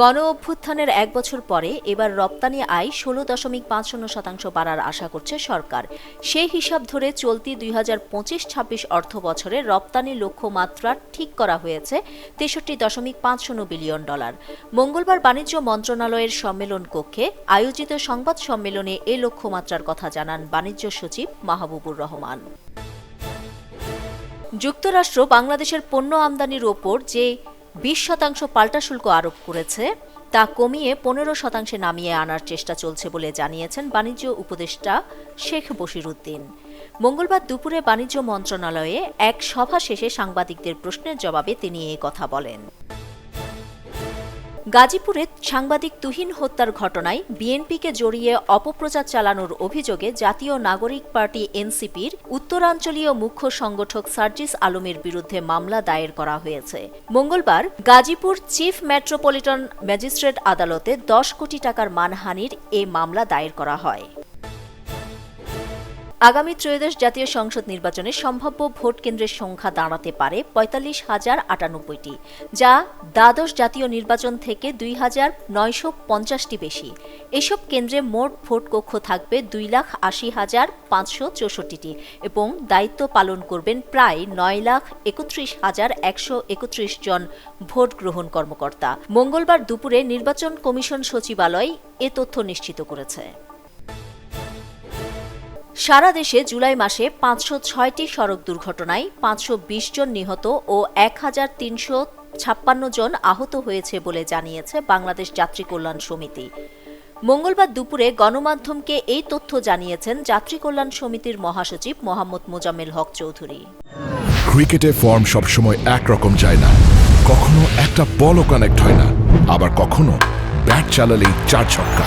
গণ অভ্যুত্থানের এক বছর পরে এবার রপ্তানি আয় ষোলো দশমিক পাঁচ শূন্য শতাংশ বাড়ার আশা করছে সরকার। সেই হিসাব ধরে চলতি দুই হাজার পঁচিশ ছাব্বিশ অর্থ বছরে রপ্তানি লক্ষ্যমাত্রা ঠিক করা হয়েছে তেষট্টি দশমিক পাঁচ শূন্য বিলিয়ন ডলার। মঙ্গলবার বাণিজ্য মন্ত্রণালয়ের সম্মেলন কক্ষে আয়োজিত সংবাদ সম্মেলনে এ লক্ষ্যমাত্রার কথা জানান বাণিজ্য সচিব মাহবুবুর রহমান। যুক্তরাষ্ট্র বাংলাদেশের পণ্য আমদানির ওপর যে বিশ শতাংশ পাল্টা শুল্ক আরোপ করেছে। তা কমিয়ে পনেরো শতাংশে নামিয়ে আনার চেষ্টা চলছে বলে জানিয়েছেন বাণিজ্য উপদেষ্টা শেখ বশিরুদ্দিন। মঙ্গলবার দুপুরে বাণিজ্য মন্ত্রণালয়ে এক সভা শেষে সাংবাদিকদের প্রশ্নের জবাবে তিনি এ কথা বলেন। গাজীপুরে সাংবাদিক তুহিন হত্যার ঘটনায় বিএনপিকে জড়িয়ে অপপ্রচার চালানোর অভিযোগে জাতীয় নাগরিক পার্টি এনসিপির উত্তরাঞ্চলীয় মুখ্য সংগঠক সার্জিস আলমের বিরুদ্ধে মামলা দায়ের করা হয়েছে। মঙ্গলবার গাজীপুর চিফ মেট্রোপলিটন ম্যাজিস্ট্রেট আদালতে দশ কোটি টাকার মানহানির এ মামলা দায়ের করা হয়। আগামী ত্রয়োদশ জাতীয় সংসদ নির্বাচনে সম্ভাব্য ভোট কেন্দ্রের সংখ্যা দাঁড়াতে পারে পঁয়তাল্লিশ হাজার আটানব্বইটি, যা দ্বাদশ জাতীয় নির্বাচন থেকে দুই হাজার নয়শো পঞ্চাশটি বেশি। এসব কেন্দ্রে মোট ভোট কক্ষ থাকবে দুই লাখ আশি হাজার পাঁচশো চৌষট্টিটি এবং দায়িত্ব পালন করবেন প্রায় নয় লাখ একত্রিশ হাজার একশো একত্রিশ জন ভোট গ্রহণ কর্মকর্তা। মঙ্গলবার দুপুরে নির্বাচন কমিশন সচিবালয় এ তথ্য নিশ্চিত করেছে। সারা দেশে জুলাই মাসে পাঁচশো ছয়টি সড়ক দুর্ঘটনায় পাঁচশো বিশ জন নিহত ও এক হাজার তিনশো ছাপ্পান্ন জন আহত হয়েছে বলে জানিয়েছে বাংলাদেশ যাত্রী কল্যাণ সমিতি। মঙ্গলবার দুপুরে গণমাধ্যমকে এই তথ্য জানিয়েছেন যাত্রী কল্যাণ সমিতির মহাসচিব মোহাম্মদ মোজাম্মেল হক চৌধুরী। ক্রিকেটে ফর্ম সবসময় একরকম যায় না। কখনো একটা বলও কানেক্ট হয় না। আবার কখনো ব্যাট চালালেই চার ছক্কা।